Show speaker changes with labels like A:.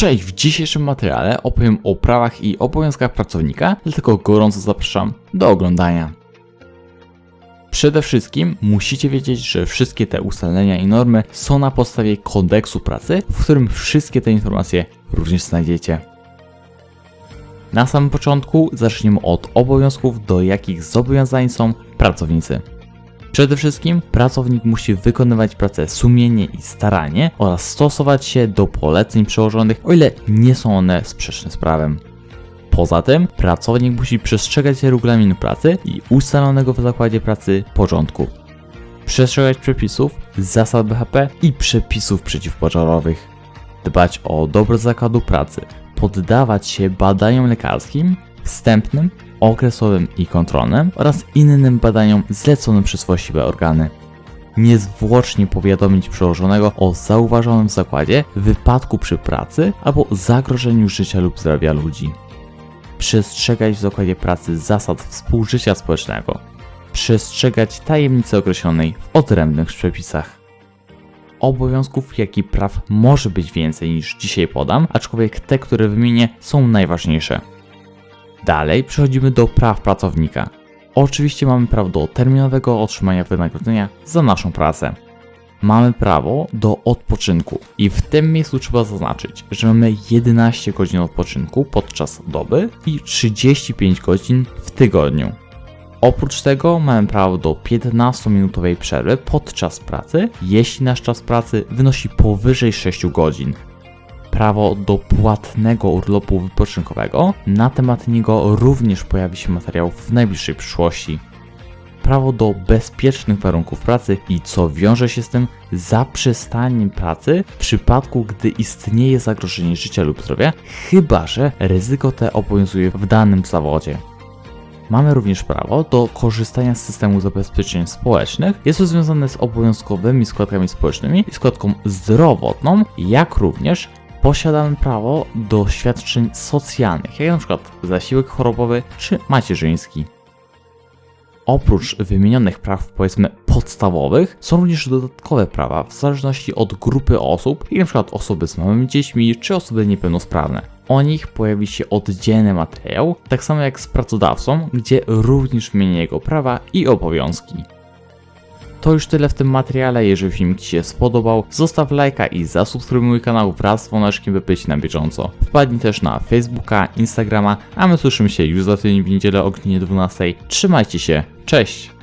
A: Cześć, w dzisiejszym materiale opowiem o prawach i obowiązkach pracownika, dlatego gorąco zapraszam do oglądania. Przede wszystkim musicie wiedzieć, że wszystkie te ustalenia i normy są na podstawie kodeksu pracy, w którym wszystkie te informacje również znajdziecie. Na samym początku zaczniemy od obowiązków, do jakich zobowiązani są pracownicy. Przede wszystkim pracownik musi wykonywać pracę sumiennie i staranie oraz stosować się do poleceń przełożonych, o ile nie są one sprzeczne z prawem. Poza tym pracownik musi przestrzegać regulaminu pracy i ustalonego w zakładzie pracy porządku. Przestrzegać przepisów, zasad BHP i przepisów przeciwpożarowych. Dbać o dobro zakładu pracy. Poddawać się badaniom lekarskim, wstępnym, okresowym i kontrolnym oraz innym badaniom zleconym przez właściwe organy. Niezwłocznie powiadomić przełożonego o zauważonym zakładzie wypadku przy pracy albo zagrożeniu życia lub zdrowia ludzi. Przestrzegać w zakładzie pracy zasad współżycia społecznego. Przestrzegać tajemnicy określonej w odrębnych przepisach. Obowiązków, jak i praw może być więcej niż dzisiaj podam, aczkolwiek te, które wymienię, są najważniejsze. Dalej przechodzimy do praw pracownika. Oczywiście mamy prawo do terminowego otrzymania wynagrodzenia za naszą pracę. Mamy prawo do odpoczynku i w tym miejscu trzeba zaznaczyć, że mamy 11 godzin odpoczynku podczas doby i 35 godzin w tygodniu. Oprócz tego mamy prawo do 15-minutowej przerwy podczas pracy, jeśli nasz czas pracy wynosi powyżej 6 godzin, prawo do płatnego urlopu wypoczynkowego. Na temat niego również pojawi się materiał w najbliższej przyszłości. Prawo do bezpiecznych warunków pracy i co wiąże się z tym zaprzestaniem pracy w przypadku, gdy istnieje zagrożenie życia lub zdrowia, chyba że ryzyko te obowiązuje w danym zawodzie. Mamy również prawo do korzystania z systemu zabezpieczeń społecznych. Jest to związane z obowiązkowymi składkami społecznymi i składką zdrowotną, jak również posiadamy prawo do świadczeń socjalnych, jak na przykład zasiłek chorobowy czy macierzyński. Oprócz wymienionych praw, powiedzmy, podstawowych, są również dodatkowe prawa w zależności od grupy osób, jak na przykład osoby z małymi dziećmi czy osoby niepełnosprawne. O nich pojawi się oddzielny materiał, tak samo jak z pracodawcą, gdzie również wymienię jego prawa i obowiązki. To już tyle w tym materiale, jeżeli film Ci się spodobał, zostaw lajka i zasubskrybuj mój kanał wraz z dzwoneczkiem, by być na bieżąco. Wpadnij też na Facebooka, Instagrama, a my słyszymy się już za tydzień w niedzielę o godzinie 12. Trzymajcie się, cześć!